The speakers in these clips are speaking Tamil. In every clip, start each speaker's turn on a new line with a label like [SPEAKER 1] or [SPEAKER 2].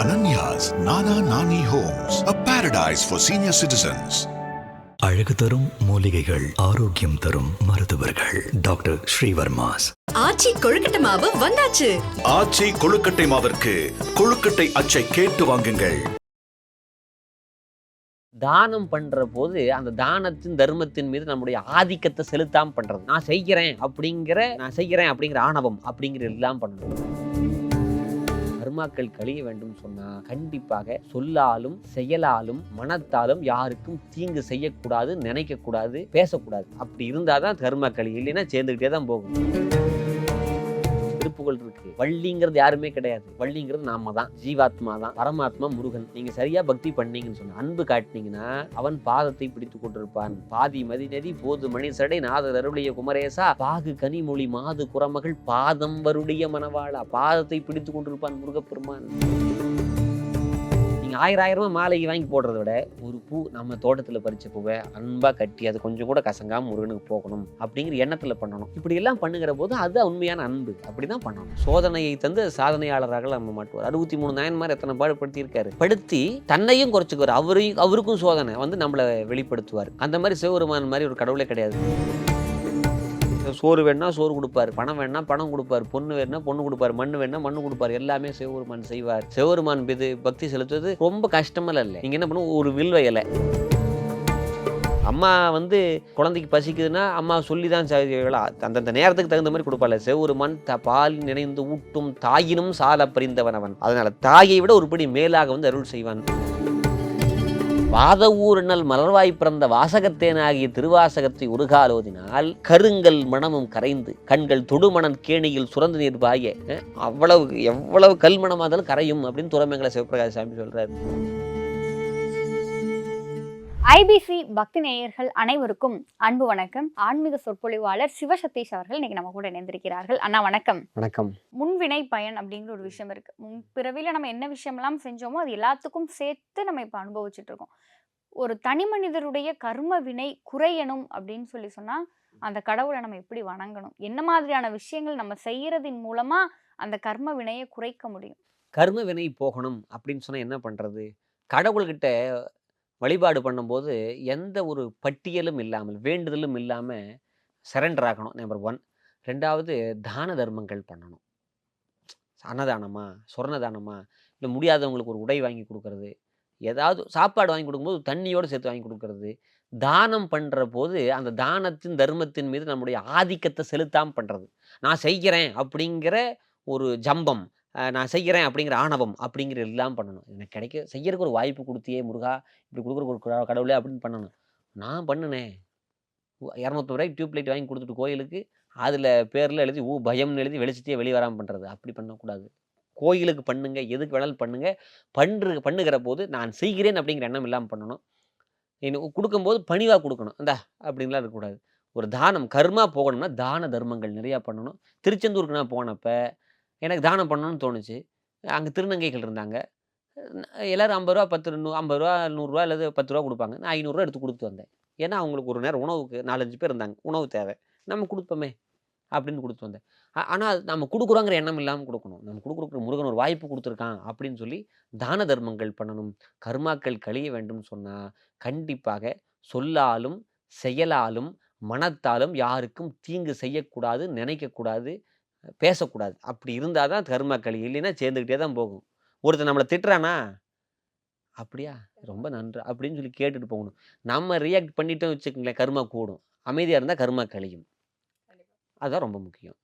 [SPEAKER 1] Ananya's Nana Nani homes a paradise for senior citizens அழகு தரும் மூலிகைகள் ஆரோக்கியம் தரும் மருத்துவர்கள் டாக்டர் ஸ்ரீவர்மாஸ்
[SPEAKER 2] ஆச்சி கொழுக்கட்டை மாவு வந்தாச்சு
[SPEAKER 1] ஆச்சி கொழுக்கட்டை மாவிற்கு கொழுக்கட்டை அச்சை கேட்டு வாங்குங்கள்
[SPEAKER 3] தானம் பண்ணுற போது அந்த தானத்தின் தர்மத்தின் மீது நம்முடைய ஆதிக்கத்தை செலுத்தாமல் பண்ணுறது நான் செய்கிறேன் அப்படிங்கிற நான் செய்கிறேன் அப்படிங்கிற ஆணவம் அப்படிங்கிற எல்லாம் பண்ணணும் கர்மாக்கள் கழிய வேண்டும் சொன்னா கண்டிப்பாக சொல்லாலும் செயலாலும் மனத்தாலும் யாருக்கும் தீங்கு செய்யக்கூடாது நினைக்கக்கூடாது பேசக்கூடாது அப்படி இருந்தாதான் தான் கர்மாக்கள் இல்லைன்னா சேர்ந்துக்கிட்டே தான் போகும் படைப்புகள் இருக்கு வள்ளிங்கிறது யாருமே கிடையாது வள்ளிங்கிறது நாம தான் ஜீவாத்மா தான் பரமாத்மா முருகன் நீங்க சரியா பக்தி பண்ணீங்கன்னு சொன்ன அன்பு காட்டினீங்கன்னா அவன் பாதத்தை பிடித்துக் கொண்டிருப்பான் பாதி மதி நதி போது மணி சடை நாத தருளிய குமரேசா பாகு கனிமொழி மாது குரமகள் பாதம் வருடைய மனவாளா பாதத்தை பிடித்து கொண்டிருப்பான் முருகப்பெருமான் நீங்கள் ஆயிரம் ரூபா மாலைக்கு வாங்கி போடுறத விட ஒரு பூ நம்ம தோட்டத்தில் பறிச்ச பூவை அன்பாக கட்டி அது கொஞ்சம் கூட கசங்காமல் முருகனுக்கு போகணும் அப்படிங்கிற எண்ணத்தில் பண்ணணும் இப்படி எல்லாம் பண்ணுகிற போது அது உண்மையான அன்பு அப்படி தான் பண்ணணும் சோதனையை தந்து சாதனையாளராக நம்ம மாட்டுவார் அறுபத்தி மூணு நாயன்மார் எத்தனை பாடுபடுத்தியிருக்காரு படுத்தி தன்னையும் குறைச்சிக்குவார் அவரையும் அவருக்கும் சோதனை வந்து நம்மளை வெளிப்படுத்துவார் அந்த மாதிரி சிவபெருமான் மாதிரி ஒரு கடவுளே கிடையாது சோறு வேணா சோறு கொடுப்பார் பணம் வேணா பணம் கொடுப்பார் பொண்ணு வேணா பொண்ணு கொடுப்பார் மண் வேணா மண்ணு கொடுப்பார் எல்லாமே சிவபெருமான் செய்வார் சிவபெருமான் இது பக்தி செலுத்துவது ரொம்ப கஷ்டமெல்லாம் இல்லை நீங்கள் என்ன பண்ணுவோம் ஒரு வில்வ இலை அம்மா வந்து குழந்தைக்கு பசிக்குதுன்னா அம்மா சொல்லி தான் அந்தந்த நேரத்துக்கு தகுந்த மாதிரி கொடுப்பாள் செவருமான் த பால் நினைந்து ஊட்டும் தாயினும் சால பிரிந்தவன் அவன் அதனால் தாயை விட ஒருபடி மேலாக வந்து அருள் செய்வான் வாத ஊரணல் மலர்வாய் பிறந்த வாசகத்தேனாகிய திருவாசகத்தை உருகாலோதினால் கருங்கல் மனமும் கரைந்து கண்கள் தொடுமணன் கேணியில் சுரந்து நீர் பாய அவ்வளவு எவ்வளவு கல் மனமாதலும் கரையும் அப்படின்னு துறமங்கல சிவபிரகாஷ் சாமி சொல்றாரு
[SPEAKER 4] ஐபிசி பக்தி நேயர்கள் அனைவருக்கும் அன்பு வணக்கம் ஆன்மீக சொற்பொழிவாளர் சிவசதீஷ் அவர்கள் இன்னைக்கு நம்ம கூட இணைந்திருக்கிறார்கள் அண்ணா வணக்கம் வணக்கம் முன்வினை பயன் அப்படிங்கிற ஒரு விஷயம் இருக்கு முன் பிறவில நம்ம என்ன விஷயம் எல்லாம் செஞ்சோமோ அது எல்லாத்துக்கும் சேர்த்து நம்ம இப்ப அனுபவிச்சுட்டு இருக்கோம் ஒரு தனி மனிதருடைய கர்ம வினை குறையணும் அப்படின்னு சொல்லி சொன்னால் அந்த கடவுளை நம்ம எப்படி வணங்கணும் என்ன மாதிரியான விஷயங்கள் நம்ம செய்கிறதின் மூலமாக அந்த கர்ம வினையை குறைக்க முடியும்
[SPEAKER 3] கர்ம வினை போகணும் அப்படின்னு சொன்னால் என்ன பண்ணுறது கடவுள்கிட்ட வழிபாடு பண்ணும்போது எந்த ஒரு பட்டியலும் இல்லாமல் வேண்டுதலும் இல்லாமல் சரண்டர் ஆகணும் நம்பர் ஒன் ரெண்டாவது தான தர்மங்கள் பண்ணணும் அன்னதானமா சொர்ணதானமா இல்லை முடியாதவங்களுக்கு ஒரு உடை வாங்கி கொடுக்கறது ஏதாவது சாப்பாடு வாங்கி கொடுக்கும்போது தண்ணியோடு சேர்த்து வாங்கி கொடுக்கறது தானம் பண்ணுற போது அந்த தானத்தின் தர்மத்தின் மீது நம்முடைய ஆதிக்கத்தை செலுத்தாமல் பண்ணுறது நான் செய்கிறேன் அப்படிங்கிற ஒரு ஜம்பம் நான் செய்கிறேன் அப்படிங்கிற ஆணவம் அப்படிங்கிற எல்லாம் பண்ணணும் எனக்கு கிடைக்க செய்யறதுக்கு ஒரு வாய்ப்பு கொடுத்தியே முருகா இப்படி கொடுக்குற ஒரு கடவுளே அப்படின்னு பண்ணணும் நான் பண்ணினேன் இரநூத்தி ரூபாய்க்கு டியூப்லைட் வாங்கி கொடுத்துட்டு கோயிலுக்கு அதில் பேரில் எழுதி ஊ பயம்னு எழுதி வெளிச்சத்தையே வெளியே வராமல் பண்ணுறது அப்படி பண்ணக்கூடாது கோயிலுக்கு பண்ணுங்க எதுக்கு வேணாலும் பண்ணுங்க பண்ணுற பண்ணுகிற போது நான் செய்கிறேன் அப்படிங்கிற எண்ணம் இல்லாமல் பண்ணணும் இன்னும் கொடுக்கும்போது பணிவாக கொடுக்கணும் இந்தா அப்படின்லாம் இருக்கக்கூடாது ஒரு தானம் கர்மா போகணும்னா தான தர்மங்கள் நிறையா பண்ணணும் திருச்செந்தூருக்கு நான் போனப்போ எனக்கு தானம் பண்ணணும்னு தோணுச்சு அங்கே திருநங்கைகள் இருந்தாங்க எல்லோரும் ஐம்பது ரூபா பத்து நூ ஐம்பது ரூபா நூறுரூவா அல்லது பத்து ரூபா கொடுப்பாங்க நான் ஐநூறுரூவா எடுத்து கொடுத்து வந்தேன் ஏன்னா அவங்களுக்கு ஒரு நேரம் உணவுக்கு நாலஞ்சு பேர் இருந்தாங்க உணவு தேவை நம்ம கொடுப்போமே அப்படின்னு கொடுத்து வந்தேன் ஆனால் நம்ம கொடுக்குறோங்கிற எண்ணம் இல்லாமல் கொடுக்கணும் நம்ம கொடுக்குற முருகன் ஒரு வாய்ப்பு கொடுத்துருக்கான் அப்படின்னு சொல்லி தான தர்மங்கள் பண்ணணும் கர்மாக்கள் கழிய வேண்டும் சொன்னால் கண்டிப்பாக சொல்லாலும் செயலாலும் மனத்தாலும் யாருக்கும் தீங்கு செய்யக்கூடாது நினைக்கக்கூடாது பேசக்கூடாது அப்படி இருந்தால் தான் கர்மாக்களி இல்லைன்னா சேர்ந்துக்கிட்டே தான் போகும் ஒருத்தர் நம்மளை திட்டுறானா அப்படியா ரொம்ப நன்று அப்படின்னு சொல்லி கேட்டுட்டு போகணும் நம்ம ரியாக்ட் பண்ணிட்டோம் வச்சுக்கோங்களேன் கர்மா கூடும் அமைதியாக இருந்தால் கர்மா கழியும் அதுதான் ரொம்ப முக்கியம்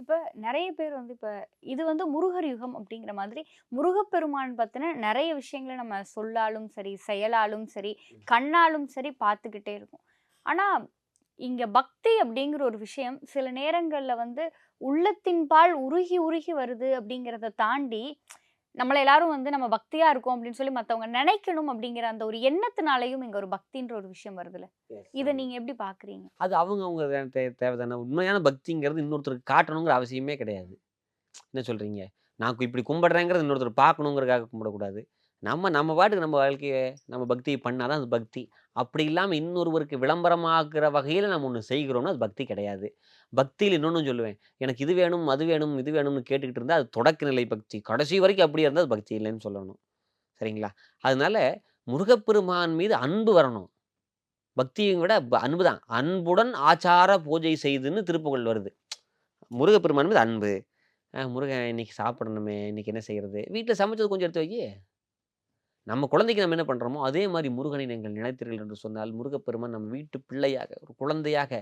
[SPEAKER 4] இப்போ நிறைய பேர் வந்து இப்போ இது வந்து முருகர் யுகம் அப்படிங்கிற மாதிரி முருகப்பெருமான் பற்றின நிறைய விஷயங்களை நம்ம சொல்லாலும் சரி செயலாலும் சரி கண்ணாலும் சரி பார்த்துக்கிட்டே இருக்கும் ஆனால் இங்கே பக்தி அப்படிங்கிற ஒரு விஷயம் சில நேரங்களில் வந்து உள்ளத்தின் பால் உருகி உருகி வருது அப்படிங்கிறத தாண்டி நம்மளை எல்லாரும் வந்து நம்ம பக்தியாக இருக்கோம் அப்படின்னு சொல்லி மற்றவங்க நினைக்கணும் அப்படிங்கிற அந்த ஒரு எண்ணத்தினாலையும் இங்கே ஒரு பக்தின்ற ஒரு விஷயம் வருதுல்ல இதை நீங்கள் எப்படி பார்க்குறீங்க
[SPEAKER 3] அது அவங்க அவங்க தேவை உண்மையான பக்திங்கிறது இன்னொருத்தருக்கு காட்டணுங்கிற அவசியமே கிடையாது என்ன சொல்கிறீங்க நான் இப்படி கும்பிடுறேங்கிறது இன்னொருத்தர் பார்க்கணுங்கிறதுக்காக கும்பிடக்கூடாது நம்ம நம்ம பாட்டுக்கு நம்ம வாழ்க்கையை நம்ம பக்தி பண்ணால் தான் அது பக்தி அப்படி இல்லாமல் இன்னொருவருக்கு விளம்பரமாகிற வகையில் நம்ம ஒன்று செய்கிறோம்னா அது பக்தி கிடையாது பக்தியில் இன்னொன்று சொல்லுவேன் எனக்கு இது வேணும் அது வேணும் இது வேணும்னு கேட்டுக்கிட்டு இருந்தால் அது தொடக்க நிலை பக்தி கடைசி வரைக்கும் அப்படியே இருந்தால் அது பக்தி இல்லைன்னு சொல்லணும் சரிங்களா அதனால முருகப்பெருமான் மீது அன்பு வரணும் பக்தியை விட அன்பு தான் அன்புடன் ஆச்சார பூஜை செய்துன்னு திருப்புகள் வருது முருகப்பெருமான் மீது அன்பு முருகன் இன்னைக்கு சாப்பிடணுமே இன்னைக்கு என்ன செய்கிறது வீட்டில் சமைச்சது கொஞ்சம் எடுத்து வைக்கி நம்ம குழந்தைக்கு நம்ம என்ன பண்ணுறோமோ அதே மாதிரி முருகனை நீங்கள் நினைத்தீர்கள் என்று சொன்னால் முருகப்பெருமான் நம்ம வீட்டு பிள்ளையாக ஒரு குழந்தையாக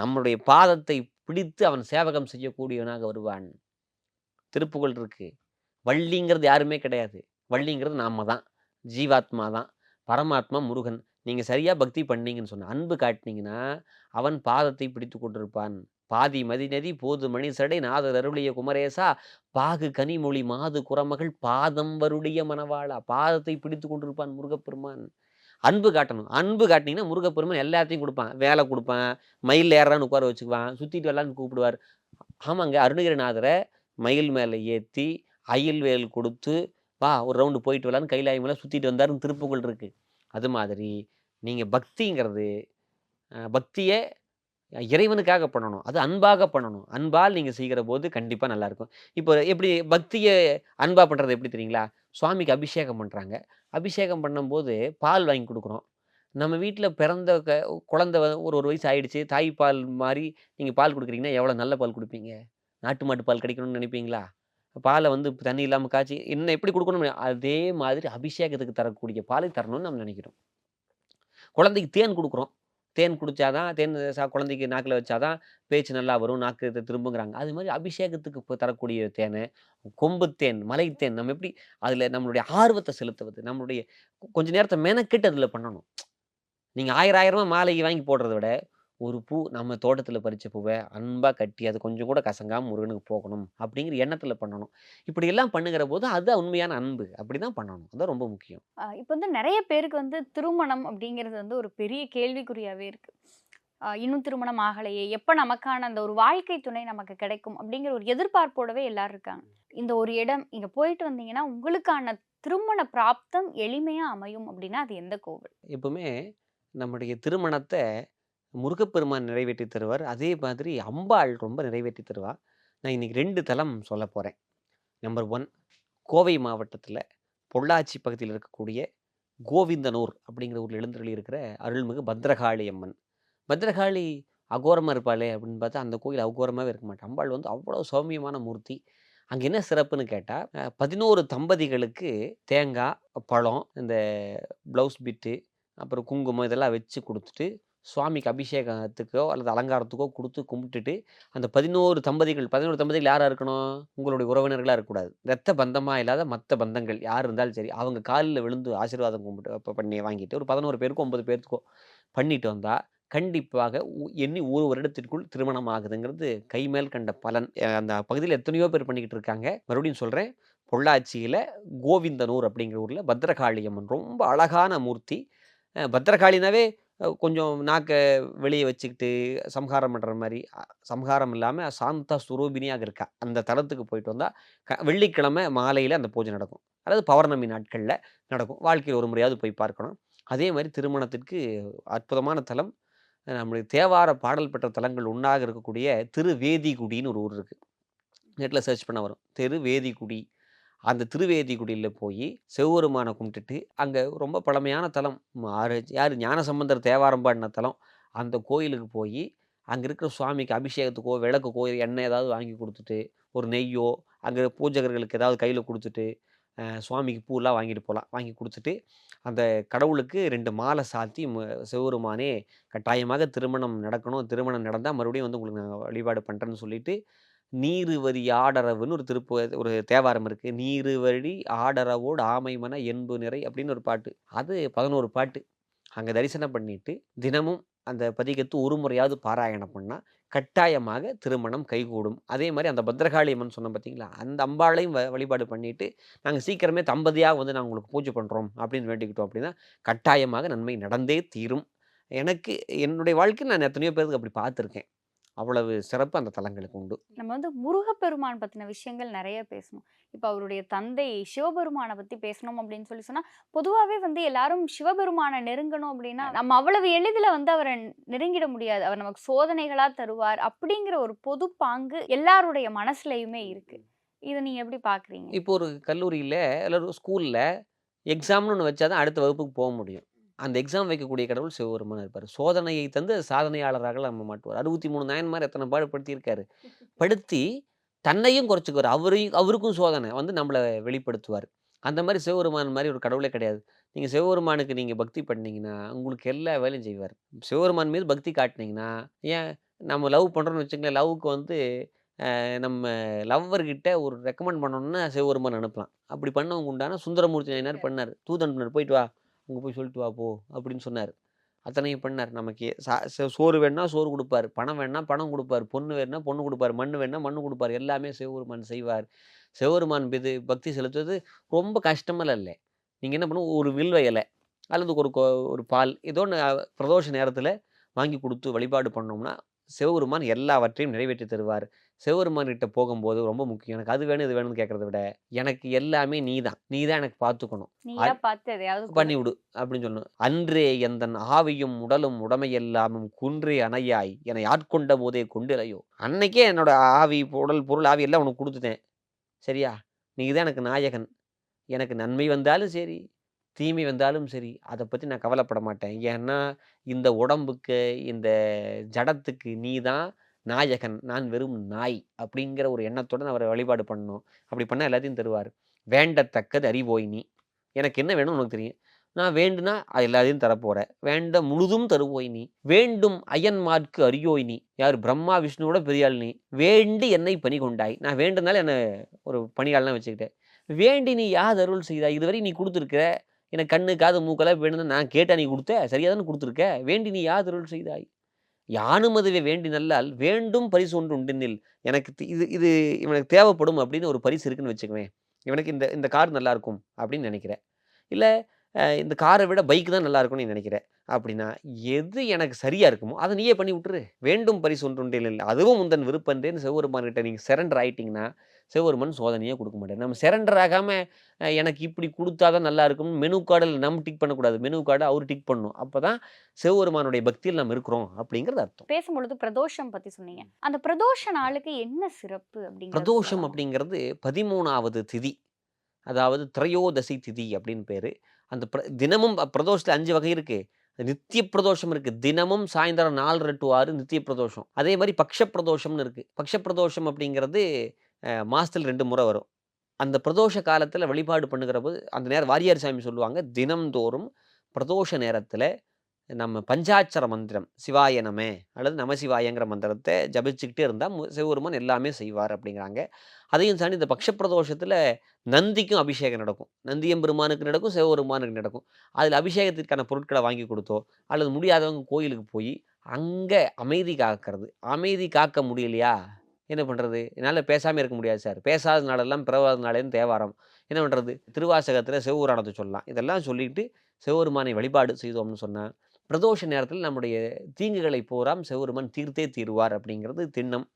[SPEAKER 3] நம்மளுடைய பாதத்தை பிடித்து அவன் சேவகம் செய்யக்கூடியவனாக வருவான் திருப்புகழ் இருக்கு வள்ளிங்கிறது யாருமே கிடையாது வள்ளிங்கிறது நாம தான் ஜீவாத்மா தான் பரமாத்மா முருகன் நீங்கள் சரியாக பக்தி பண்ணீங்கன்னு சொன்ன அன்பு காட்டினீங்கன்னா அவன் பாதத்தை பிடித்து கொண்டிருப்பான் பாதி மதிநதி போது மணி சடை நாதர் அருளிய குமரேசா பாகு கனிமொழி மாது குரமகள் பாதம் வருடைய மனவாளா பாதத்தை பிடித்து கொண்டிருப்பான் முருகப்பெருமான் அன்பு காட்டணும் அன்பு காட்டினீங்கன்னா முருகப்பெருமான் எல்லாத்தையும் கொடுப்பான் வேலை கொடுப்பான் மயில் ஏறான்னு உட்கார வச்சுக்குவான் சுற்றிட்டு வரலான்னு கூப்பிடுவார் ஆமாங்க அருணகிரிநாதரை மயில் மேலே ஏற்றி அயில் வேல் கொடுத்து வா ஒரு ரவுண்டு போயிட்டு வரலான்னு கைலாயம் மேலே சுற்றிட்டு வந்தாருன்னு திருப்புகள் இருக்குது அது மாதிரி நீங்கள் பக்திங்கிறது பக்தியை இறைவனுக்காக பண்ணணும் அது அன்பாக பண்ணணும் அன்பால் நீங்கள் செய்கிற போது கண்டிப்பாக நல்லாயிருக்கும் இப்போ எப்படி பக்தியை அன்பாக பண்ணுறது எப்படி தெரியுங்களா சுவாமிக்கு அபிஷேகம் பண்ணுறாங்க அபிஷேகம் பண்ணும்போது பால் வாங்கி கொடுக்குறோம் நம்ம வீட்டில் பிறந்த க குழந்த ஒரு ஒரு வயசு ஆயிடுச்சு தாய் பால் மாதிரி நீங்கள் பால் கொடுக்குறீங்கன்னா எவ்வளோ நல்ல பால் கொடுப்பீங்க நாட்டு மாட்டு பால் கிடைக்கணும்னு நினைப்பீங்களா பாலை வந்து தண்ணி இல்லாமல் காய்ச்சி என்ன எப்படி கொடுக்கணும் அதே மாதிரி அபிஷேகத்துக்கு தரக்கூடிய பாலை தரணும்னு நம்ம நினைக்கிறோம் குழந்தைக்கு தேன் கொடுக்குறோம் தேன் குடித்தாதான் தேன் சா குழந்தைக்கு நாக்கில் வச்சாதான் பேச்சு நல்லா வரும் நாக்கு திரும்புங்கிறாங்க அது மாதிரி அபிஷேகத்துக்கு தரக்கூடிய தேன் கொம்பு தேன் மலைத்தேன் நம்ம எப்படி அதில் நம்மளுடைய ஆர்வத்தை செலுத்துவது நம்மளுடைய கொஞ்சம் நேரத்தை மெனக்கிட்டு அதில் பண்ணணும் நீங்கள் ஆயிரம் ஆயிரமா மாலைக்கு வாங்கி போடுறத விட ஒரு பூ நம்ம தோட்டத்தில் பறித்த பூவை அன்பாக கட்டி அது கொஞ்சம் கூட கசங்காமல் முருகனுக்கு போகணும் அப்படிங்கிற எண்ணத்தில் பண்ணணும் இப்படியெல்லாம் பண்ணுகிற போது அது உண்மையான அன்பு அப்படி தான் பண்ணணும் அதுதான் ரொம்ப முக்கியம்
[SPEAKER 4] இப்போ வந்து நிறைய பேருக்கு வந்து திருமணம் அப்படிங்கிறது வந்து ஒரு பெரிய கேள்விக்குறியாகவே இருக்குது இன்னும் திருமணம் ஆகலையே எப்போ நமக்கான அந்த ஒரு வாழ்க்கை துணை நமக்கு கிடைக்கும் அப்படிங்கிற ஒரு எதிர்பார்ப்போடவே எல்லாரும் இருக்காங்க இந்த ஒரு இடம் இங்கே போயிட்டு வந்தீங்கன்னா உங்களுக்கான திருமண பிராப்தம் எளிமையாக அமையும் அப்படின்னா அது எந்த கோவில்
[SPEAKER 3] எப்பவுமே நம்முடைய திருமணத்தை முருகப்பெருமான் நிறைவேற்றி தருவார் அதே மாதிரி அம்பாள் ரொம்ப நிறைவேற்றி தருவா நான் இன்றைக்கி ரெண்டு தலம் சொல்ல போகிறேன் நம்பர் ஒன் கோவை மாவட்டத்தில் பொள்ளாச்சி பகுதியில் இருக்கக்கூடிய கோவிந்தனூர் அப்படிங்கிற ஊரில் எழுந்தருளி இருக்கிற அருள்மிகு பத்ரகாளி அம்மன் பத்ரகாளி அகோரமாக இருப்பாளே அப்படின்னு பார்த்தா அந்த கோயில் அகோரமாகவே இருக்க மாட்டேன் அம்பாள் வந்து அவ்வளோ சௌமியமான மூர்த்தி அங்கே என்ன சிறப்புன்னு கேட்டால் பதினோரு தம்பதிகளுக்கு தேங்காய் பழம் இந்த ப்ளவுஸ் பிட்டு அப்புறம் குங்குமம் இதெல்லாம் வச்சு கொடுத்துட்டு சுவாமிக்கு அபிஷேகத்துக்கோ அல்லது அலங்காரத்துக்கோ கொடுத்து கும்பிட்டுட்டு அந்த பதினோரு தம்பதிகள் பதினோரு தம்பதிகள் யாராக இருக்கணும் உங்களுடைய உறவினர்களாக இருக்கக்கூடாது ரத்த பந்தமாக இல்லாத மற்ற பந்தங்கள் யார் இருந்தாலும் சரி அவங்க காலில் விழுந்து ஆசீர்வாதம் கும்பிட்டு பண்ணி வாங்கிட்டு ஒரு பதினோரு பேருக்கும் ஒன்பது பேருக்கோ பண்ணிட்டு வந்தால் கண்டிப்பாக எண்ணி ஒரு வருடத்திற்குள் திருமணம் ஆகுதுங்கிறது கைமேல் கண்ட பலன் அந்த பகுதியில் எத்தனையோ பேர் பண்ணிக்கிட்டு இருக்காங்க மறுபடியும் சொல்கிறேன் பொள்ளாச்சியில் கோவிந்தனூர் அப்படிங்கிற ஊரில் பத்ரகாளியம்மன் ரொம்ப அழகான மூர்த்தி பத்ரகாளினாவே கொஞ்சம் நாக்கை வெளியே வச்சுக்கிட்டு சம்ஹாரம் பண்ணுற மாதிரி சம்ஹாரம் இல்லாமல் சாந்தா சுரூபினியாக இருக்கா அந்த தளத்துக்கு போயிட்டு வந்தால் க வெள்ளிக்கிழமை மாலையில் அந்த பூஜை நடக்கும் அதாவது பௌர்ணமி நாட்களில் நடக்கும் வாழ்க்கையில் ஒரு முறையாவது போய் பார்க்கணும் அதே மாதிரி திருமணத்திற்கு அற்புதமான தலம் நம்மளுக்கு தேவார பாடல் பெற்ற தலங்கள் ஒன்றாக இருக்கக்கூடிய திருவேதிகுடின்னு ஒரு ஊர் இருக்குது நெட்டில் சர்ச் பண்ண வரும் தெரு வேதிக்குடி அந்த திருவேதி குடியில் போய் செவ்வருமானை கும்பிட்டுட்டு அங்கே ரொம்ப பழமையான தலம் ஆறு யார் சம்பந்தர் தேவாரம் பாடின தலம் அந்த கோயிலுக்கு போய் அங்கே இருக்கிற சுவாமிக்கு அபிஷேகத்துக்கோ விளக்குக்கோ எண்ணெய் ஏதாவது வாங்கி கொடுத்துட்டு ஒரு நெய்யோ அங்கே பூஜகர்களுக்கு ஏதாவது கையில் கொடுத்துட்டு சுவாமிக்கு பூலாம் வாங்கிட்டு போகலாம் வாங்கி கொடுத்துட்டு அந்த கடவுளுக்கு ரெண்டு மாலை சாத்தி செவ்வருமானே கட்டாயமாக திருமணம் நடக்கணும் திருமணம் நடந்தால் மறுபடியும் வந்து உங்களுக்கு நாங்கள் வழிபாடு பண்ணுறேன்னு சொல்லிவிட்டு நீருவரி ஆடரவுன்னு ஒரு திருப்பு ஒரு தேவாரம் இருக்குது நீருவழி ஆடரவோடு ஆமை மன என்பு நிறை அப்படின்னு ஒரு பாட்டு அது பதினோரு பாட்டு அங்கே தரிசனம் பண்ணிட்டு தினமும் அந்த பதிகத்து ஒரு முறையாவது பாராயணம் பண்ணால் கட்டாயமாக திருமணம் கைகூடும் அதே மாதிரி அந்த பத்ரகாளி அம்மன் சொன்னோம் பார்த்தீங்களா அந்த அம்பாளையும் வழிபாடு பண்ணிவிட்டு நாங்கள் சீக்கிரமே தம்பதியாக வந்து நாங்கள் உங்களுக்கு பூஜை பண்ணுறோம் அப்படின்னு வேண்டிக்கிட்டோம் அப்படின்னா கட்டாயமாக நன்மை நடந்தே தீரும் எனக்கு என்னுடைய வாழ்க்கை நான் எத்தனையோ பேருக்கு அப்படி பார்த்துருக்கேன் அவ்வளவு சிறப்பு அந்த தலங்களுக்கு உண்டு
[SPEAKER 4] நம்ம வந்து முருகப்பெருமான் பற்றின விஷயங்கள் நிறைய பேசணும் இப்போ அவருடைய தந்தை சிவபெருமானை பற்றி பேசணும் அப்படின்னு சொல்லி சொன்னால் பொதுவாகவே வந்து எல்லாரும் சிவபெருமானை நெருங்கணும் அப்படின்னா நம்ம அவ்வளவு எளிதில் வந்து அவரை நெருங்கிட முடியாது அவர் நமக்கு சோதனைகளாக தருவார் அப்படிங்கிற ஒரு பொது பாங்கு எல்லாருடைய மனசுலையுமே இருக்குது இதை நீங்கள் எப்படி பார்க்குறீங்க
[SPEAKER 3] இப்போ ஒரு கல்லூரியில் எல்லோரும் ஸ்கூலில் எக்ஸாம்னு ஒன்று வச்சாதான் அடுத்த வகுப்புக்கு போக முடியும் அந்த எக்ஸாம் வைக்கக்கூடிய கடவுள் சிவபெருமான் இருப்பார் சோதனையை தந்து சாதனையாளராக நம்ம மாட்டுவார் அறுபத்தி மூணு மாதிரி எத்தனை படுத்தியிருக்காரு படுத்தி தன்னையும் குறைச்சிக்குவார் அவரையும் அவருக்கும் சோதனை வந்து நம்மளை வெளிப்படுத்துவார் அந்த மாதிரி சிவபெருமான் மாதிரி ஒரு கடவுளே கிடையாது நீங்கள் சிவபெருமானுக்கு நீங்கள் பக்தி பண்ணிங்கன்னா உங்களுக்கு எல்லா வேலையும் செய்வார் சிவபெருமான் மீது பக்தி காட்டினீங்கன்னா ஏன் நம்ம லவ் பண்ணுறோன்னு வச்சுங்களேன் லவ்வுக்கு வந்து நம்ம லவ்வர்கிட்ட ஒரு ரெக்கமெண்ட் பண்ணணும்னா சிவபெருமான் அனுப்பலாம் அப்படி பண்ணவங்க உண்டான சுந்தரமூர்த்தி நாயனார் பண்ணார் தூதனுப்பினர் போயிட்டு வா அங்கே போய் சொல்லிட்டு வா போ அப்படின்னு சொன்னார் அத்தனையும் பண்ணார் நமக்கு சோறு வேணா சோறு கொடுப்பார் பணம் வேணா பணம் கொடுப்பார் பொண்ணு வேணா பொண்ணு கொடுப்பார் மண் வேணா மண் கொடுப்பார் எல்லாமே சிவபெருமான் செய்வார் சிவபெருமான் மீது பக்தி செலுத்துவது ரொம்ப கஷ்டமெல்லாம் இல்லை நீங்கள் என்ன பண்ணுவோம் ஒரு வில்வ இலை அல்லது ஒரு ஒரு பால் ஏதோ ஒன்று பிரதோஷ நேரத்தில் வாங்கி கொடுத்து வழிபாடு பண்ணோம்னா சிவபெருமான் எல்லாவற்றையும் நிறைவேற்றி தருவார் கிட்ட போகும்போது ரொம்ப முக்கியம் எனக்கு அது வேணும் இது வேணும்னு கேட்கறத விட எனக்கு எல்லாமே நீ தான் நீ தான் எனக்கு பார்த்துக்கணும் பண்ணி விடு அப்படின்னு சொல்லணும் அன்றே எந்தன் ஆவியும் உடலும் உடமையெல்லாமும் குன்றே அணையாய் என்னை ஆட்கொண்ட போதே கொண்டிலையோ அன்னைக்கே என்னோட ஆவி உடல் பொருள் ஆவி எல்லாம் உனக்கு கொடுத்துட்டேன் சரியா நீ தான் எனக்கு நாயகன் எனக்கு நன்மை வந்தாலும் சரி தீமை வந்தாலும் சரி அதை பற்றி நான் கவலைப்பட மாட்டேன் ஏன்னா இந்த உடம்புக்கு இந்த ஜடத்துக்கு நீ தான் நாயகன் நான் வெறும் நாய் அப்படிங்கிற ஒரு எண்ணத்துடன் அவரை வழிபாடு பண்ணணும் அப்படி பண்ணால் எல்லாத்தையும் தருவார் வேண்டத்தக்கது அறிவோய் நீ எனக்கு என்ன வேணும் உனக்கு தெரியும் நான் வேண்டுனா அது எல்லாத்தையும் தரப்போகிற வேண்ட முழுதும் தருவோய் நீ வேண்டும் அயன்மார்க்கு அறியோய் நீ யார் பிரம்மா விஷ்ணுவோட பெரியாள் நீ வேண்டி என்னை பணி கொண்டாய் நான் வேண்டுனால என்னை ஒரு பணியாளனா வச்சுக்கிட்டேன் வேண்டி நீ யாது அருள் செய்தாய் இதுவரை நீ கொடுத்துருக்கிற எனக்கு கண்ணு காது மூக்கெல்லாம் வேணும்னு நான் கேட்ட நீ கொடுத்த சரியாக தானே கொடுத்துருக்க வேண்டி நீ யாதொருள் திருள் செய்தாய் யானும் அதுவே வேண்டி நல்லால் வேண்டும் பரிசு ஒன்று நில் எனக்கு இது இது இவனுக்கு தேவைப்படும் அப்படின்னு ஒரு பரிசு இருக்குன்னு வச்சுக்குவேன் இவனுக்கு இந்த இந்த கார் நல்லாயிருக்கும் அப்படின்னு நினைக்கிறேன் இல்லை இந்த காரை விட பைக்கு தான் நல்லா இருக்கும்னு நீ நினைக்கிறேன் அப்படின்னா எது எனக்கு சரியாக இருக்குமோ அதை நீயே பண்ணி விட்டுரு வேண்டும் பரிசு ஒன்று இல்லை அதுவும் முந்தன் விருப்பன்றேன்னு சிவபெருமான்கிட்ட நீங்கள் சரண்டர் ஆகிட்டிங்கன்னா சிவபெருமன் சோதனையே கொடுக்க மாட்டார் நம்ம சரண்டர் ஆகாமல் எனக்கு இப்படி கொடுத்தா தான் நல்லா இருக்கும் மெனு கார்டில் நம்ம டிக் பண்ணக்கூடாது மெனு கார்டு அவர் டிக் பண்ணணும் அப்போ தான் சிவபெருமானுடைய பக்தியில் நம்ம இருக்கிறோம் அப்படிங்கிறது அர்த்தம் பேசும்பொழுது பிரதோஷம் பற்றி சொன்னீங்க அந்த பிரதோஷ நாளுக்கு என்ன சிறப்பு அப்படி பிரதோஷம் அப்படிங்கிறது பதிமூணாவது திதி அதாவது திரையோதசி திதி அப்படின்னு பேர் அந்த பிர தினமும் பிரதோஷத்தில் அஞ்சு வகை இருக்குது நித்திய பிரதோஷம் இருக்குது தினமும் சாயந்தரம் நாலு டு ஆறு நித்திய பிரதோஷம் அதே மாதிரி பக்ஷ பிரதோஷம்னு இருக்குது பக்ஷ பிரதோஷம் அப்படிங்கிறது மாதத்தில் ரெண்டு முறை வரும் அந்த பிரதோஷ காலத்தில் வழிபாடு பண்ணுகிற போது அந்த நேரம் வாரியார் சாமி சொல்லுவாங்க தினம்தோறும் பிரதோஷ நேரத்தில் நம்ம பஞ்சாட்சர மந்திரம் சிவாய நமே அல்லது நம சிவாயங்கிற மந்திரத்தை ஜபிச்சுக்கிட்டே இருந்தால் சிவபெருமான் எல்லாமே செய்வார் அப்படிங்கிறாங்க அதையும் தாண்டி இந்த பிரதோஷத்தில் நந்திக்கும் அபிஷேகம் நடக்கும் நந்தியம் பெருமானுக்கு நடக்கும் சிவபெருமானுக்கு நடக்கும் அதில் அபிஷேகத்திற்கான பொருட்களை வாங்கி கொடுத்தோ அல்லது முடியாதவங்க கோயிலுக்கு போய் அங்கே அமைதி காக்கிறது அமைதி காக்க முடியலையா என்ன பண்ணுறது என்னால் பேசாமல் இருக்க முடியாது சார் பேசாத நாளெல்லாம் பிறவாத நாளேன்னு தேவாரம் என்ன பண்ணுறது திருவாசகத்தில் செவ்வூரானத்தை சொல்லலாம் இதெல்லாம் சொல்லிட்டு செவ்வருமானை வழிபாடு செய்தோம்னு சொன்னால் பிரதோஷ நேரத்தில் நம்முடைய தீங்குகளை போகிறாம் செவ்வருமான் தீர்த்தே தீர்வார் அப்படிங்கிறது திண்ணம்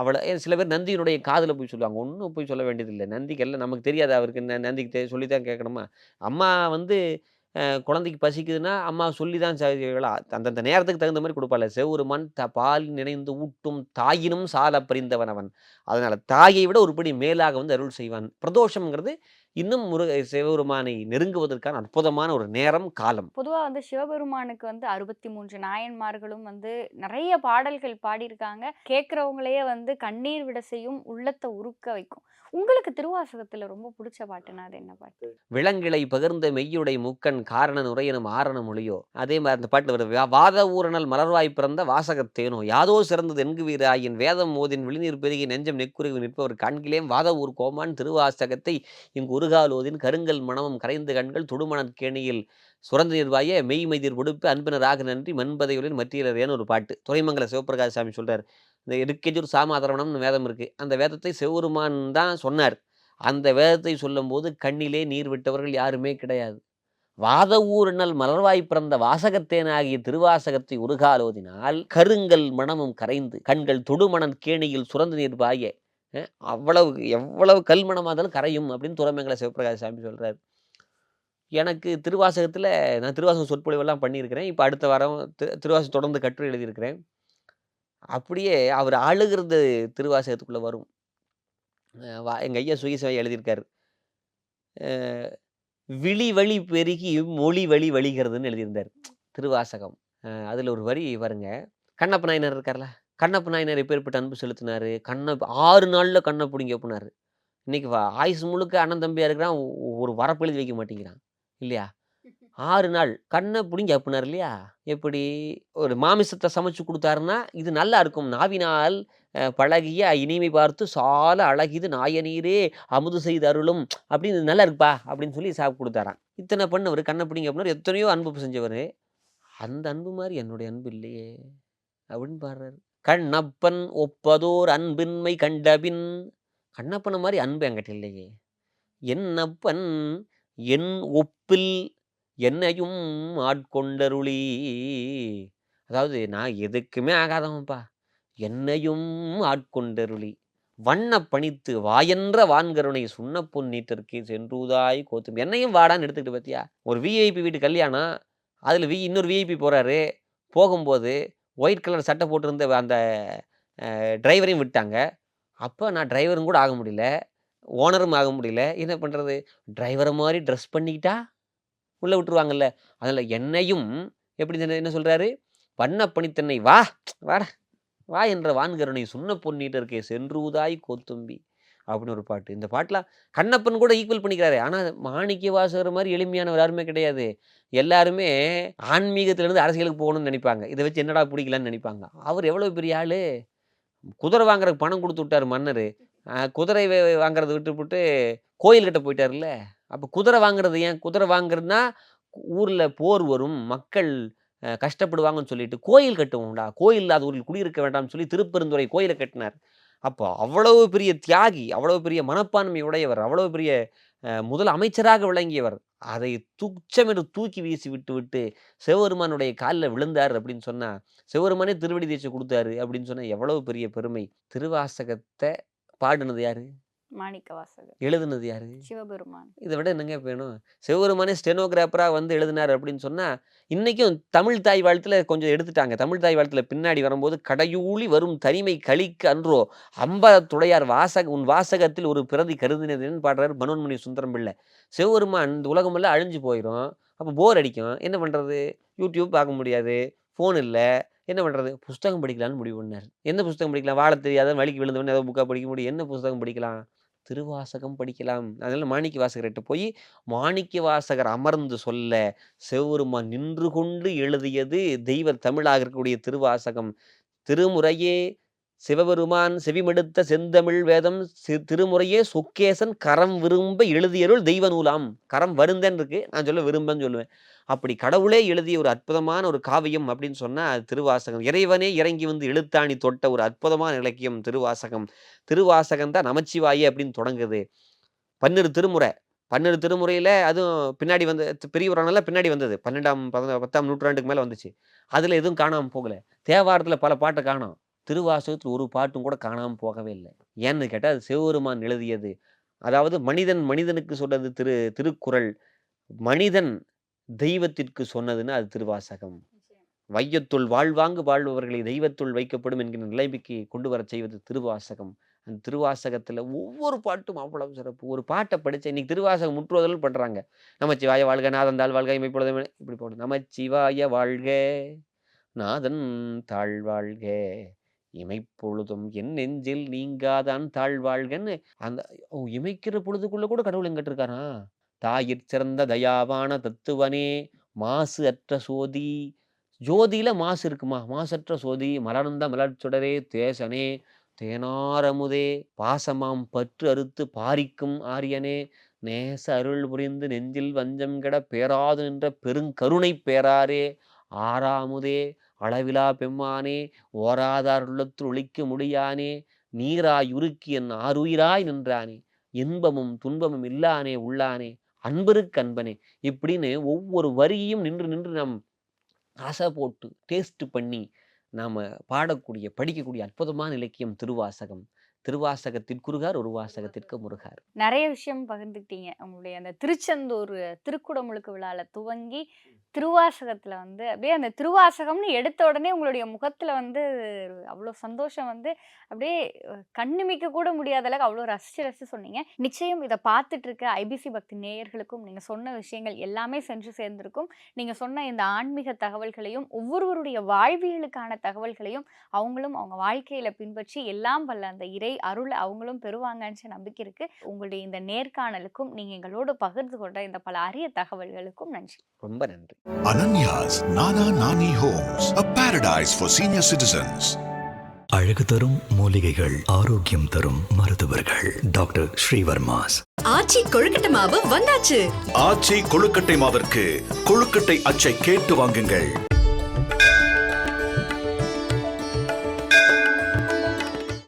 [SPEAKER 3] அவளை சில பேர் நந்தியினுடைய காதில் போய் சொல்லுவாங்க ஒன்றும் போய் சொல்ல வேண்டியதில்லை நந்திக்கெல்லாம் நமக்கு தெரியாது அவருக்கு நந்திக்கு சொல்லி தான் கேட்கணுமா அம்மா வந்து குழந்தைக்கு பசிக்குதுன்னா அம்மா சொல்லி தான் சாவிகளா அந்தந்த நேரத்துக்கு தகுந்த மாதிரி கொடுப்பாள் செவ்வொரு மண் த பால் நினைந்து ஊட்டும் தாயினும் சால பிரிந்தவன் அவன் அதனால் தாயை விட ஒருபடி மேலாக வந்து அருள் செய்வான் பிரதோஷம்ங்கிறது இன்னும் முருக சிவபெருமானை நெருங்குவதற்கான அற்புதமான ஒரு நேரம் காலம் பொதுவாக வந்து சிவபெருமானுக்கு வந்து அறுபத்தி மூன்று நாயன்மார்களும் வந்து நிறைய பாடல்கள் பாடியிருக்காங்க கேட்குறவங்களையே வந்து கண்ணீர் விட செய்யும் உள்ளத்தை உருக்க வைக்கும் உங்களுக்கு திருவாசகத்தில் ரொம்ப பிடிச்ச பாட்டுனா அது என்ன பாட்டு விலங்கிளை பகிர்ந்த மெய்யுடை மூக்கன் காரண நுரையனும் ஆரண மொழியோ அதே மாதிரி அந்த பாட்டில் வருது வாத ஊரணல் மலர்வாய் பிறந்த வாசகத்தேனோ யாதோ சிறந்தது எங்கு வீராயின் வேதம் மோதின் விழிநீர் பெருகி நெஞ்சம் நெக்குருகி நிற்பவர் கண்களே வாத ஊர் கோமான் திருவாசகத்தை இங்கு ஊறுகாலோதின் கருங்கல் மணமும் கரைந்த கண்கள் தொடுமணற்கேணியில் சுரந்த நிர்வாய மெய்மைதிர் உடுப்பு அன்பினராக நன்றி மண்பதையுடன் மற்றியலரேன்னு ஒரு பாட்டு துறைமங்கல சிவபிரகாஷ் சாமி சொல்கிறார் இந்த இருக்கேஜூர் சாமாதரவணம்னு வேதம் இருக்குது அந்த வேதத்தை சிவருமான் தான் சொன்னார் அந்த வேதத்தை சொல்லும்போது கண்ணிலே நீர் விட்டவர்கள் யாருமே கிடையாது வாத ஊரினல் மலர்வாய் பிறந்த வாசகத்தேனாகிய திருவாசகத்தை உருகாலோதினால் கருங்கல் மனமும் கரைந்து கண்கள் தொடுமணன் கேணியில் சுரந்து நீர் பாய அவ்வளவு எவ்வளவு கல்மணமாக இருந்தாலும் கரையும் அப்படின்னு துறமங்கல சிவபிரகாஷ் சாமி சொல்கிறார் எனக்கு திருவாசகத்தில் நான் திருவாசகம் சொற்பொழிவெல்லாம் பண்ணியிருக்கிறேன் இப்போ அடுத்த வாரம் திருவாசகம் தொடர்ந்து கட்டுரை எழுதியிருக்கிறேன் அப்படியே அவர் அழுகிறது திருவாசகத்துக்குள்ளே வரும் வா எங்கள் ஐயா சுயசவை எழுதியிருக்கார் விழி வழி பெருகி மொழி வழி வழிகிறதுன்னு எழுதியிருந்தார் திருவாசகம் அதில் ஒரு வரி வருங்க கண்ணப்ப நாயனர் இருக்கார்ல கண்ணப்பு நாயனர் எப்பேற்பட்ட அன்பு செலுத்தினார் கண்ணை ஆறு நாளில் கண்ணை பிடிங்க போனார் இன்றைக்கி ஆயுஸ் முழுக்க அண்ணன் தம்பியாக இருக்கிறான் ஒரு வரப்பு எழுதி வைக்க மாட்டேங்கிறான் இல்லையா ஆறு நாள் கண்ணை பிடிங்கி அப்புனார் இல்லையா எப்படி ஒரு மாமிசத்தை சமைச்சு கொடுத்தாருன்னா இது நல்லா இருக்கும் நாவினால் பழகிய இனிமை பார்த்து சால அழகிது நாயனீரே அமுது செய்து அருளும் அப்படின்னு நல்லா இருப்பா அப்படின்னு சொல்லி சாப்பிட்டு கொடுத்தாரான் இத்தனை பண்ணவர் கண்ணை பிடிங்க அப்படின்னா எத்தனையோ அன்பு செஞ்சவர் அந்த அன்பு மாதிரி என்னுடைய அன்பு இல்லையே அப்படின்னு பாடுறாரு கண்ணப்பன் ஒப்பதோர் அன்பின்மை கண்டபின் கண்ணப்பன மாதிரி அன்பு என்கிட்ட இல்லையே என்னப்பன் என் ஒப்பில் என்னையும் ஆட்கொண்டருளி அதாவது நான் எதுக்குமே ஆகாதவன்ப்பா என்னையும் ஆட்கொண்டருளி வண்ண பணித்து வாயன்ற வான்கருணை சுண்ண பொன்னீட்டிற்கு சென்றுதாய் கோத்தும் என்னையும் வாடான்னு எடுத்துக்கிட்டு பார்த்தியா ஒரு விஐபி வீட்டு கல்யாணம் அதில் வி இன்னொரு விஐபி போகிறாரு போகும்போது ஒயிட் கலர் சட்டை போட்டிருந்த அந்த டிரைவரையும் விட்டாங்க அப்போ நான் டிரைவரும் கூட ஆக முடியல ஓனரும் ஆக முடியல என்ன பண்ணுறது டிரைவரை மாதிரி ட்ரெஸ் பண்ணிக்கிட்டா உள்ளே விட்டுருவாங்கல்ல அதில் என்னையும் எப்படி என்ன சொல்கிறாரு வண்ண பணித்தன்னை வா வாடா வா என்ற வான்கருணை சுண்ண பொன்னிட்டு இருக்கே சென்றுதாய் கோத்தும்பி அப்படின்னு ஒரு பாட்டு இந்த பாட்டில் கண்ணப்பன் கூட ஈக்குவல் பண்ணிக்கிறாரு ஆனால் மாணிக்க வாசகர் மாதிரி எளிமையானவர் யாருமே கிடையாது எல்லாருமே ஆன்மீகத்திலேருந்து அரசியலுக்கு போகணும்னு நினைப்பாங்க இதை வச்சு என்னடா பிடிக்கலான்னு நினைப்பாங்க அவர் எவ்வளோ பெரிய ஆள் குதிரை வாங்குறதுக்கு பணம் கொடுத்து விட்டார் மன்னர் குதிரை வாங்குறத விட்டுவிட்டு கோயில்கிட்ட போயிட்டார்ல அப்போ குதிரை வாங்குறது ஏன் குதிரை வாங்குறதுனா ஊரில் போர் வரும் மக்கள் கஷ்டப்படுவாங்கன்னு சொல்லிட்டு கோயில் கட்டுவோம்டா கோயில் அது ஊரில் குடியிருக்க வேண்டாம்னு சொல்லி திருப்பெருந்துறை கோயிலை கட்டினார் அப்போ அவ்வளவு பெரிய தியாகி அவ்வளவு பெரிய மனப்பான்மை உடையவர் அவ்வளவு பெரிய முதல் அமைச்சராக விளங்கியவர் அதை துச்சம் என்று தூக்கி வீசி விட்டு விட்டு சிவபெருமானுடைய காலில் விழுந்தார் அப்படின்னு சொன்னால் சிவபெருமானே திருவடி தீட்சை கொடுத்தாரு அப்படின்னு சொன்னால் எவ்வளவு பெரிய பெருமை திருவாசகத்தை பாடினது யாரு மாணிக்க வாசகர் எழுதுனது யாரு சிவபெருமான் இதை விட என்னங்க வேணும் சிவபெருமானே ஸ்டெனோகிராஃபராக வந்து எழுதினார் அப்படின்னு சொன்னால் இன்றைக்கும் தமிழ் தாய் வாழ்த்துல கொஞ்சம் எடுத்துட்டாங்க தமிழ் தாய் வாழ்த்துல பின்னாடி வரும்போது கடையூழி வரும் தனிமை கழிக்கு அன்றோ அம்ப துடையார் வாசக உன் வாசகத்தில் ஒரு பிரதி கருதினதுன்னு பாடுறாரு மனோன்மணி சுந்தரம் பிள்ளை சிவபெருமான் இந்த உலகமெல்லாம் அழிஞ்சு போயிடும் அப்போ போர் அடிக்கும் என்ன பண்ணுறது யூடியூப் பார்க்க முடியாது ஃபோன் இல்லை என்ன பண்ணுறது புஸ்தகம் படிக்கலாம்னு முடிவு பண்ணார் என்ன புஸ்தகம் படிக்கலாம் வாழ தெரியாத வழிக்கு விழுந்தவன் ஏதோ புக்காக படிக்க முடியும் என்ன புஸ்தகம் படிக்கலாம் திருவாசகம் படிக்கலாம் அதனால் மாணிக்க வாசகர்கிட்ட போய் மாணிக்க வாசகர் அமர்ந்து சொல்ல செவ்வருமா நின்று கொண்டு எழுதியது தெய்வ தமிழாக இருக்கக்கூடிய திருவாசகம் திருமுறையே சிவபெருமான் செவிமெடுத்த செந்தமிழ் வேதம் திருமுறையே சொக்கேசன் கரம் விரும்ப எழுதியருள் தெய்வ நூலாம் கரம் வருந்தேன் இருக்கு நான் சொல்ல விரும்பன்னு சொல்லுவேன் அப்படி கடவுளே எழுதிய ஒரு அற்புதமான ஒரு காவியம் அப்படின்னு சொன்னால் அது திருவாசகம் இறைவனே இறங்கி வந்து எழுத்தாணி தொட்ட ஒரு அற்புதமான இலக்கியம் திருவாசகம் திருவாசகம் தான் நமச்சிவாயே அப்படின்னு தொடங்குது பன்னிரு திருமுறை பன்னெண்டு திருமுறையில் அதுவும் பின்னாடி வந்து பெரியவரானால பின்னாடி வந்தது பன்னெண்டாம் பத்தாம் நூற்றாண்டுக்கு மேலே வந்துச்சு அதில் எதுவும் காணாமல் போகலை தேவாரத்தில் பல பாட்டை காணும் திருவாசகத்தில் ஒரு பாட்டும் கூட காணாமல் போகவே இல்லை ஏன்னு கேட்டால் அது சிவபெருமான் எழுதியது அதாவது மனிதன் மனிதனுக்கு சொல்றது திரு திருக்குறள் மனிதன் தெய்வத்திற்கு சொன்னதுன்னா அது திருவாசகம் வையத்துள் வாழ்வாங்கு வாழ்பவர்களை தெய்வத்துள் வைக்கப்படும் என்கிற நிலைமைக்கு கொண்டு வர செய்வது திருவாசகம் அந்த திருவாசகத்தில் ஒவ்வொரு பாட்டும் அவ்வளவு சிறப்பு ஒரு பாட்டை படித்த இன்னைக்கு திருவாசகம் முற்றுவதல் பண்ணுறாங்க நமச்சிவாய வாழ்க நாதன் தாழ் வாழ்க இமைப்பொழுது இப்படி போடும் நமச்சிவாய வாழ்க நாதன் தாழ் வாழ்க இமைப்பொழுதும் என் நெஞ்சில் நீங்காதான் தாழ் வாழ்கன்னு அந்த இமைக்கிற பொழுதுக்குள்ள கூட கடவுள் எங்கிட்டு இருக்காரா தாயிற் சிறந்த தயாவான தத்துவனே மாசு அற்ற சோதி ஜோதியில் மாசு இருக்குமா மாசற்ற சோதி மலர்ந்த மலர்ச்சுடரே தேசனே தேனாரமுதே பாசமாம் பற்று அறுத்து பாரிக்கும் ஆரியனே நேச அருள் புரிந்து நெஞ்சில் வஞ்சம் கிட பேராது நின்ற பெருங்கருணை பேராரே ஆறாமுதே அளவிலா பெம்மானே ஓராதார் உள்ளத்து ஒழிக்க முடியானே நீராய் உருக்கி என் ஆறுயிராய் நின்றானே இன்பமும் துன்பமும் இல்லானே உள்ளானே அன்பருக்கு அன்பனே இப்படின்னு ஒவ்வொரு வரியையும் நின்று நின்று நாம் ஆசை போட்டு டேஸ்ட் பண்ணி நாம் பாடக்கூடிய படிக்கக்கூடிய அற்புதமான இலக்கியம் திருவாசகம் குறுகார் ஒரு வாசகத்திற்கு முருகார் நிறைய விஷயம் பகிர்ந்துக்கிட்டீங்க உங்களுடைய அந்த திருச்செந்தூர் திருக்குடமுழுக்கு விழாவில் துவங்கி திருவாசகத்தில் வந்து அப்படியே அந்த திருவாசகம்னு எடுத்த உடனே உங்களுடைய முகத்தில் வந்து அவ்வளோ சந்தோஷம் வந்து அப்படியே கண்ணுமிக்க கூட முடியாத அளவுக்கு அவ்வளோ ரசிச்சு ரசிச்சு சொன்னீங்க நிச்சயம் இதை பார்த்துட்டு இருக்க ஐபிசி பக்தி நேயர்களுக்கும் நீங்கள் சொன்ன விஷயங்கள் எல்லாமே சென்று சேர்ந்திருக்கும் நீங்கள் சொன்ன இந்த ஆன்மீக தகவல்களையும் ஒவ்வொருவருடைய வாழ்வியலுக்கான தகவல்களையும் அவங்களும் அவங்க வாழ்க்கையில் பின்பற்றி எல்லாம் வல்ல அந்த இறை அருள் அவங்களும் பெறுவாங்கன்னு நம்பிக்கை இருக்கு உங்களுடைய இந்த நேர்காணலுக்கும் நீங்க எங்களோடு பகிர்ந்து கொண்ட இந்த பல அரிய தகவல்களுக்கும் நன்றி ரொம்ப நன்றி Ananya's Nana Nani homes a paradise for senior citizens அழகு தரும் மூலிகைகள் ஆரோக்கியம் தரும் மருத்துவர்கள் டாக்டர் ஸ்ரீவர்மாஸ் ஆச்சி கொழுக்கட்டை மாவு வந்தாச்சு ஆச்சி கொழுக்கட்டை மாவிற்கு கொழுக்கட்டை அச்சை கேட்டு வாங்குங்கள்